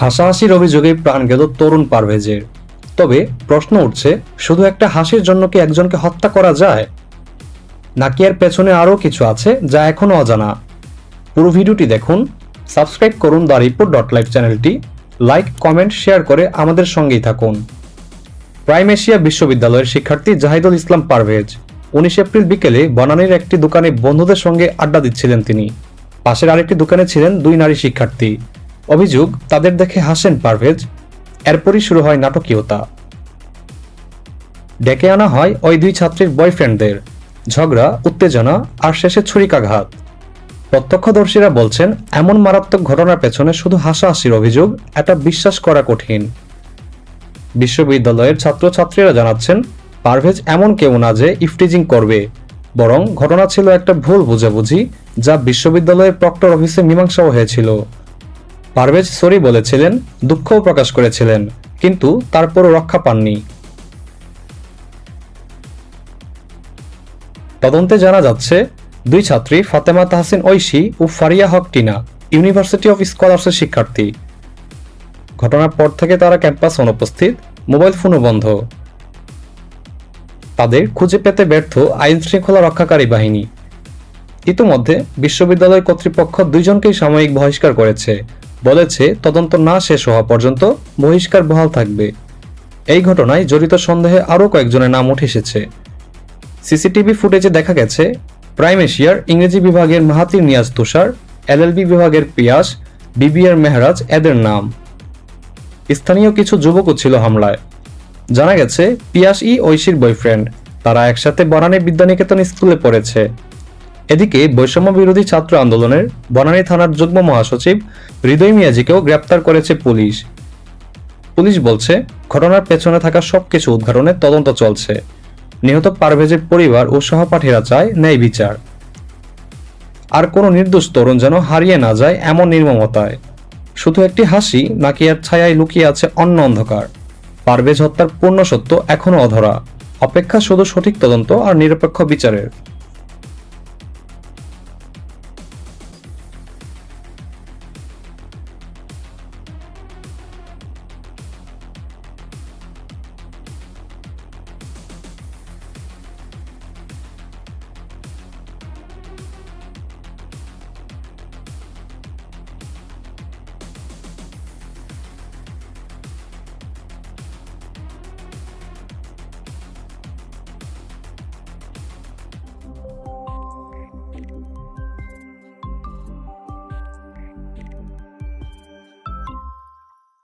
হাসাহাসির অভিযোগে প্রাণ গেল তরুণ পারভেজের। তবে প্রশ্ন উঠছে, শুধু একটা হাসির জন্য কি একজনকে হত্যা করা যায়? নাকি এর পেছনে আরও কিছু আছে যা এখনও অজানা? পুরো ভিডিওটি দেখুন, সাবস্ক্রাইব করুন দ্য রিপোর্ট ডট লাইভ চ্যানেলটি, লাইক, কমেন্ট, শেয়ার করে আমাদের সঙ্গেই থাকুন। প্রাইম এশিয়া বিশ্ববিদ্যালয়ের শিক্ষার্থী জাহিদুল ইসলাম পারভেজ উনিশ এপ্রিল বিকেলে বনানীর একটি দোকানে বন্ধুদের সঙ্গে আড্ডা দিচ্ছিলেন তিনি। পাশের আরেকটি দোকানে ছিলেন দুই নারী শিক্ষার্থী। অভিযোগ, তাদের দেখে হাসেন পারভেজ। এরপরই শুরু হয় নাটকীয়তা। ডেকে আনা হয় ওই দুই ছাত্রীর বয়ফ্রেন্ডদের। ঝগড়া, উত্তেজনা, আর শেষে ছুরিকাঘাত। প্রত্যক্ষদর্শীরা বলছেন, এমন মারাত্মক ঘটনার পেছনে শুধু হাসাহাসির অভিযোগ, এটা বিশ্বাস করা কঠিন। বিশ্ববিদ্যালয়ের ছাত্রছাত্রীরা জানাচ্ছেন, পারভেজ এমন কেউ না যে ইফটিজিং করবে, বরং ঘটনা ছিল একটা ভুল বুঝাবুঝি, যা বিশ্ববিদ্যালয়ের প্রক্টর অফিসে মীমাংসাও হয়েছিল। পারভেজ সরি বলেছিলেন, দুঃখও প্রকাশ করেছিলেন, কিন্তু তারপরও রক্ষা পাননি। তদন্তে জানা যাচ্ছে, দুই ছাত্রী, ফাতেমা তাহসিন ঐশী ও ফারিয়া হক টিনা, ইউনিভার্সিটি অফ স্কলার্সের শিক্ষার্থী। ঘটনার পর থেকে তারা ক্যাম্পাস অনুপস্থিত, মোবাইল ফোনও বন্ধ। তাদের খুঁজে পেতে ব্যর্থ আইন শৃঙ্খলা রক্ষাকারী বাহিনী। ইতোমধ্যে বিশ্ববিদ্যালয় কর্তৃপক্ষ দুইজনকেই সাময়িক বহিষ্কার করেছে। বলেছে, তদন্ত না শেষ হওয়া পর্যন্ত বহিষ্কার বহাল থাকবে। এই ঘটনায় জড়িত সন্দেহে আরও কয়েকজনের নাম উঠে এসেছে। সিসিটিভি ফুটেজে দেখা গেছে, প্রাইম এশিয়ার ইংরেজি বিভাগের মাহাতির নিয়াজ তুষার, এলএলবি বিভাগের পিয়াস বিবিআর মেহরাজ এদের নাম। স্থানীয় কিছু যুবকও ছিল হামলায়। জানা গেছে পিয়াস ই ঐশীর বয়ফ্রেন্ড। তারা একসাথে বনানী বিদ্যানিকেতন স্কুলে পড়েছে। এদিকে বৈষম্য বিরোধী ছাত্র আন্দোলনের বনানী থানার যুগ্ম মহাসচিব হৃদয় মিয়াজিকেও গ্রেপ্তার করেছে পুলিশ। পুলিশ বলছে, ঘটনার পেছনে থাকা সবকিছু উদ্ঘাটনের তদন্ত চলছে। নিহত পারভেজের পরিবার ও সহপাঠীরা চায় ন্যায় বিচার। আর কোনো নির্দোষ তরুণ যেন হারিয়ে না যায় এমন নির্মমতায়। শুধু একটি হাসি, নাকি এর ছায়ায় লুকিয়ে আছে অন্য অন্ধকার। পারভেজ হত্যার পূর্ণ সত্য এখনও অধরা। অপেক্ষা শুধু সঠিক তদন্ত আর নিরপেক্ষ বিচারের।